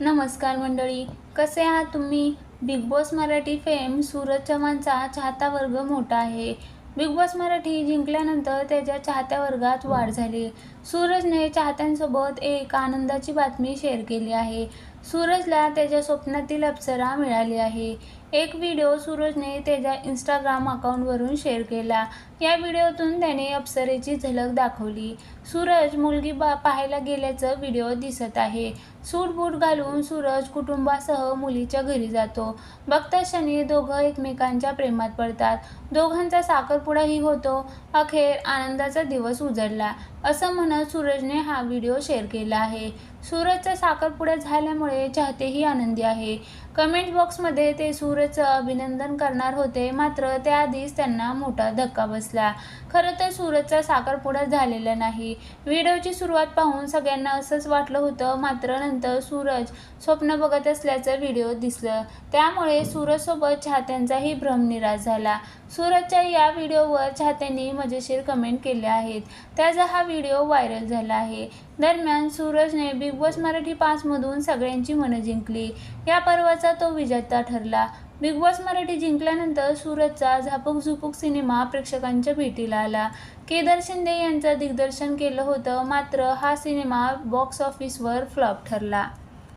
नमस्कार मंडळी कसे आहात तुम्ही? Bigg Boss Marathi fame Suraj चव्हाणचा चाहता वर्ग मोठा आहे. बिग बॉस मराठी जिंकल्यानंतर त्याच्या चाहत्या वर्गात वाढ झाली. सूरजने चाहत्यांसोबत एक आनंदाची बातमी शेअर केली आहे. सूरजला त्याच्या स्वप्नातील अप्सरा मिळाली आहे. एक व्हिडिओ सूरजने त्याच्या इंस्टाग्राम अकाउंटवरून शेअर केला. या व्हिडिओतून त्याने अप्सरेची झलक दाखवली. सूरज मुलगी बा पाहायला गेल्याचं व्हिडिओ दिसत आहे. सूट बूट घालून सूरज कुटुंबासह मुलीच्या घरी जातो. बघता क्षणी दोघं एकमेकांच्या प्रेमात पडतात. दोघांचा साखरपुडाही होतो. अखेर आनंदाचा दिवस उजळला असं म्हणत सूरजने हा व्हिडिओ शेअर केला आहे. सूरजचा साखरपुडा झाल्यामुळे चाहतेही आनंदी आहे. कमेंट बॉक्समध्ये ते सूरजचं अभिनंदन करणार होते मात्र त्याआधीच त्यांना मोठा धक्का बसला. खरं तर सूरजचा साखरपुडा झालेला नाही. व्हिडिओची सुरुवात पाहून सगळ्यांना असंच वाटलं होतं मात्र नंतर सूरज स्वप्न बघत असल्याचं व्हिडिओ दिसलं. त्यामुळे सूरजसोबत चाहत्यांचाही भ्रम निराश झाला. सूरजच्या या व्हिडिओवर चाहत्यांनी मजेशीर कमेंट केल्या आहेत. त्याचा हा व्हिडिओ व्हायरल झाला आहे. दरम्यान सूरजने बिग बॉस मराठी पाचमधून यांची मनं जिंकली. या पर्वाचा तो विजेता ठरला. बिग बॉस मराठी जिंकल्यानंतर सूरतचा झापूक झुपूक सिनेमा प्रेक्षकांच्या भेटीला आला. केदार शिंदे यांचं दिग्दर्शन केलं होतं मात्र हा सिनेमा बॉक्स ऑफिसवर फ्लॉप ठरला.